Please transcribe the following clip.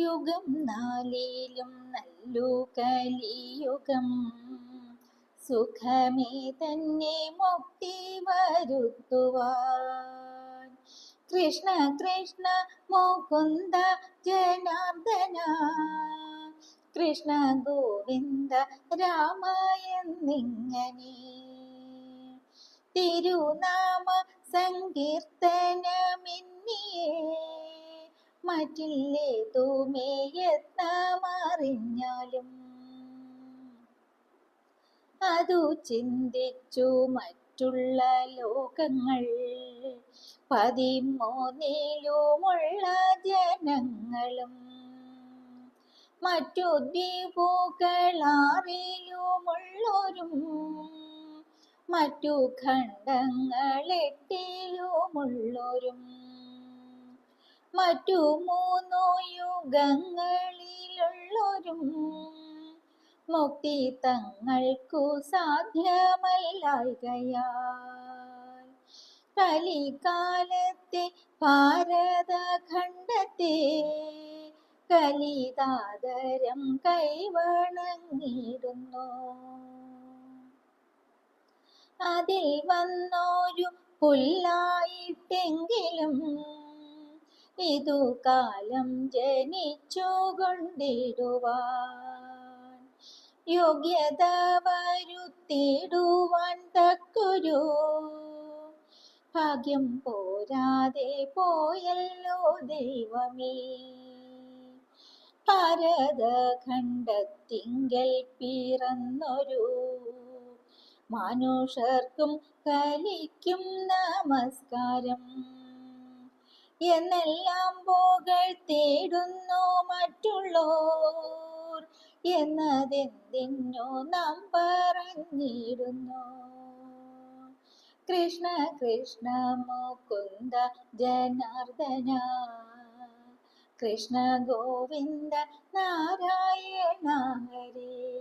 യുഗം നാലിലും നല്ലു കലിയുഗം. സുഖമേ തന്നെ മുക്തി വരുത്തുവാൻ. കൃഷ്ണ കൃഷ്ണ മുകുന്ദ ജനാർദന കൃഷ്ണ ഗോവിന്ദ രാമ എന്നിങ്ങനെ. തിരുനാമ സങ്കീർത്തനമിന്നിയേ മറ്റില്ലേതുമേ തൂമേയെത്താമറിഞ്ഞാലും അതു ചിന്തിച്ചു മറ്റുള്ള ലോകങ്ങൾ. പതിമൂന്നിലുമുള്ള ജനങ്ങളും. മറ്റു ദ്വീപുകളാറിലുമുള്ളോരും മറ്റു ഖണ്ഡങ്ങളെട്ടിലുമുള്ളോരും മറ്റു മൂന്നു യുഗങ്ങളിലുള്ളൊരും മുക്തി തങ്ങൾക്കു സാധ്യമല്ലായികയാൽ. കലികാലത്തെ ഭാരതഖണ്ഡത്തെ കലിതാദരം കൈവണങ്ങിയിരുന്നു. അതിൽ വന്നോരു പുല്ലായിട്ടെങ്കിലും ഇതു കാലം ജനിച്ചു കൊണ്ടിടുവാൻ യോഗ്യത വരുത്തിടുവാൻ തക്കൊരു ഭാഗ്യം പോരാതെ പോയല്ലോ ദൈവമേ. ഭാരതഖണ്ഡത്തിങ്കൽ പിറന്നൊരു മനുഷ്യർക്കും കലിക്കും നമസ്കാരം. എന്നെല്ലാം പോകൾ തേടുന്നു മറ്റുള്ളോർ. എന്നതെന്തിനോ നാം പറഞ്ഞിടുന്നു. കൃഷ്ണ കൃഷ്ണ മുകുന്ദ ജനാർദ്ദന. കൃഷ്ണ ഗോവിന്ദ നാരായണ ഹരേ